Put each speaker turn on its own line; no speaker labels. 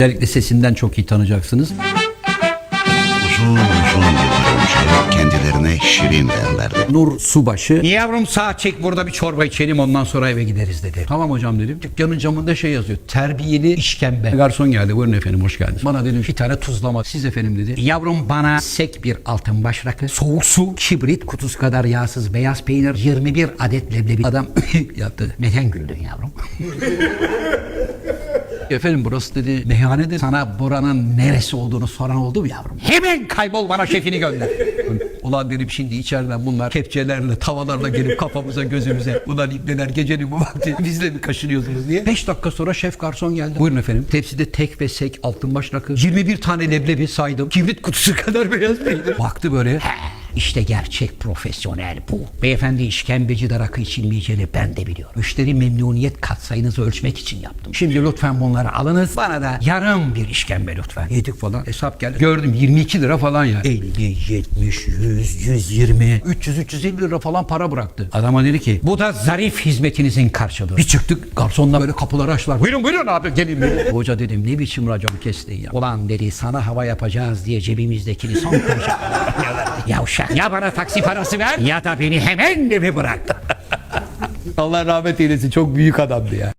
Özellikle sesinden çok iyi tanıyacaksınız.
Uzun uzun yıllar önce kendilerine şirin derlerdi.
Nur Subaşı. Yavrum sağ çek burada bir çorba içelim ondan sonra eve gideriz dedi. Tamam hocam dedim. Dükkanın camında şey yazıyor. Terbiyeli işkembe. Garson geldi. Buyurun efendim hoş geldiniz. Bana dedim bir tane tuzlama. Siz efendim dedi. Yavrum bana sek bir altın baş rakı, soğuk su, kibrit kutusu kadar yağsız beyaz peynir, 21 adet leblebi. Adam yaptı. Neden güldün yavrum? Efendim burası dedi meyhane de sana buranın neresi olduğunu soran oldu mu yavrum? Hemen kaybol bana şefini gönder. Ulan dedim şimdi içeriden bunlar kepçelerle tavalarla gelip kafamıza gözümüze. Ulan ibneler gecenin bu vakti bizle mi kaşınıyorsunuz diye. 5 dakika sonra şef garson geldi. Buyurun efendim. Tepside tek ve sek altın baş rakı. 21 tane leblebi saydım. Kibrit kutusu kadar beyaz peynir. Baktı böyle. "He, İşte gerçek profesyonel bu. Beyefendi işkembeci de rakı içilmeyeceğini ben de biliyorum. Müşteri memnuniyet katsayınızı ölçmek için yaptım. Şimdi lütfen bunları alınız. Bana da yarım bir işkembe lütfen. Yedik falan. Hesap geldi. Gördüm 22 lira falan ya. 50, 70, 100, 120, 300, 350 lira falan para bıraktı. Adama dedi ki bu da zarif hizmetinizin karşılığı. Bir çıktık garsonla böyle kapıları açtılar. Buyurun buyurun abi gelin. Hoca dedim ne biçim racon kestin ya. Ulan dedi sana hava yapacağız diye cebimizdekini son kuruşa Ya bana taksi parası ver ya da beni hemen eve bırak. Allah rahmet eylesin çok büyük adamdı ya.